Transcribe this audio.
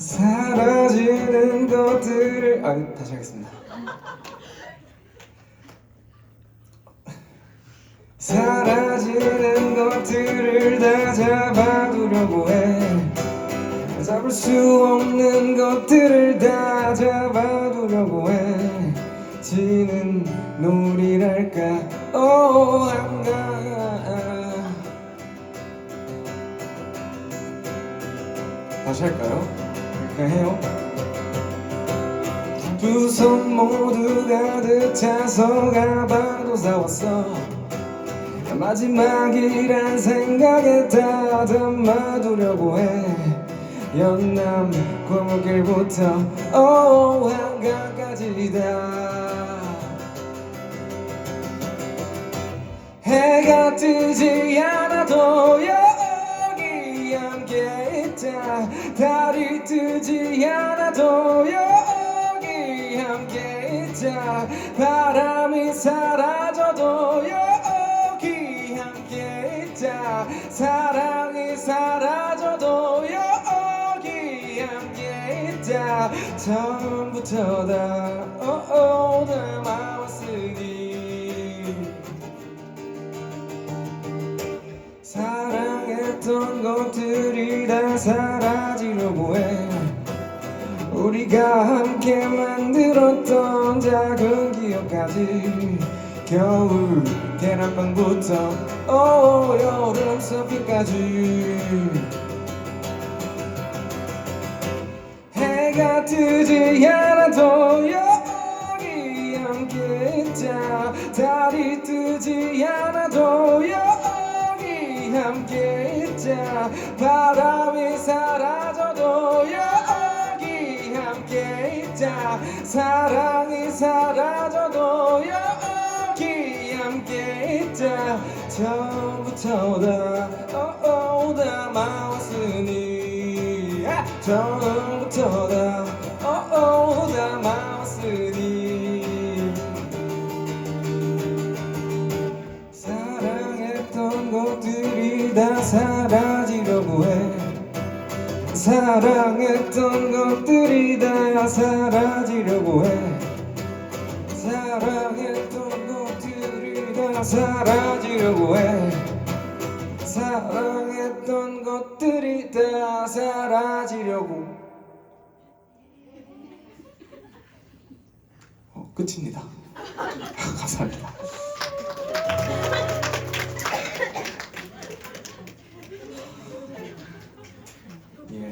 사라지는 것들을 아 다시 하겠습니다. 사라지는 것들을 다 잡아두려고 해 잡을 수 없는 것들을 다 잡아두려고 해 지는 놀이랄까 오 한가 다시 할까요? 해요? 두 손 모두 가득 차서 가방도 사왔어. 마지막이란 생각에 다 담아두려고 해. 연남 골목길부터 오 한강까지 다. 해가 뜨지 않아도 있자 달이 뜨지 않아도 여기 함께 있자. 바람이 사라져도 여기 함께 있자. 사랑이 사라져도 여기 함께 있자. 처음부터 다 오오 사랑했던 것들이 다 사라지려고 해. 우리가 함께 만들었던 작은 기억까지 겨울 계란빵부터 오 여름 서핑까지. 해가 뜨지 않아도 여기 함께 있자. 달이 뜨지 않아도 여기 함께 있 자 바람이 사라져도 여기 함께 있자. 사랑이 사라져도 여기 함께 있자. 처음부터 다 오오 담아왔으니 아, 처음부터 다 다 사라지려고 해. 사랑했던 것들이 다 사라지려고 해. 사랑했던 것들이 다 사라지려고 해. 사랑했던 것들이 다 사라지려고. 어, 끝입니다. 감사합니다